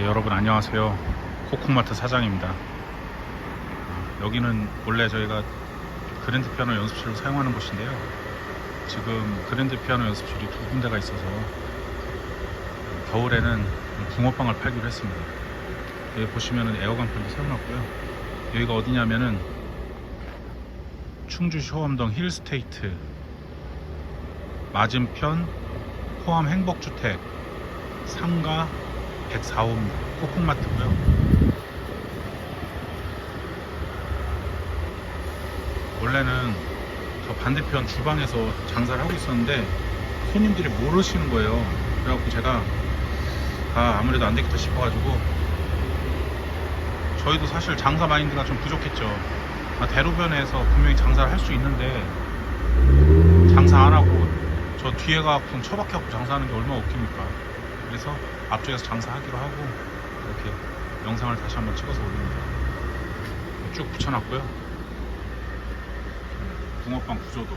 네, 여러분 안녕하세요. 코코마트 사장입니다. 어, 여기는 원래 저희가 그랜드 피아노 연습실로 사용하는 곳인데요. 지금 그랜드 피아노 연습실이 두 군데가 있어서 겨울에는 붕어빵을 팔기로 했습니다. 여기 보시면은 에어건편도 세워놨고요. 여기가 어디냐면은 충주시 호암동 힐스테이트 맞은편 호암 행복주택 상가 104호입니다. 코콩마트고요. 원래는 저 반대편 주방에서 장사를 하고 있었는데 손님들이 모르시는 거예요. 그래갖고 제가 아 아무래도 안 되겠다 싶어가지고 저희도 사실 장사 마인드가 좀 부족했죠. 아, 대로변에서 분명히 장사를 할 수 있는데 장사 안 하고 저 뒤에 가서 처박혀갖고 장사하는 게 얼마나 웃깁니까? 그래서 앞쪽에서 장사하기로 하고 이렇게 영상을 다시 한번 찍어서 올립니다. 쭉 붙여놨고요. 붕어빵 구조도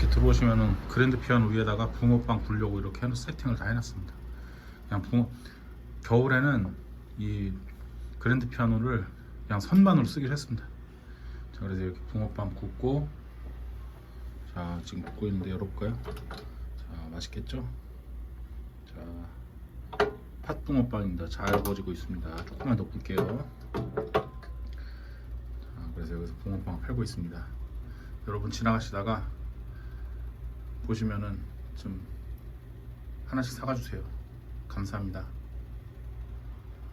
이렇게 들어오시면은 그랜드 피아노 위에다가 붕어빵 굴려고 이렇게 세팅을 다 해놨습니다. 그냥 붕어 겨울에는 이 그랜드 피아노를 그냥 선반으로 쓰기로 했습니다. 자 그래서 이렇게 붕어빵 굽고 자 지금 굽고 있는데 열어볼까요? 자 맛있겠죠? 자 팥붕어빵입니다. 잘 구워지고 있습니다. 조금만 더 굽게요. 자 그래서 여기서 붕어빵 팔고 있습니다. 여러분 지나가시다가 보시면은 좀 하나씩 사가주세요. 감사합니다.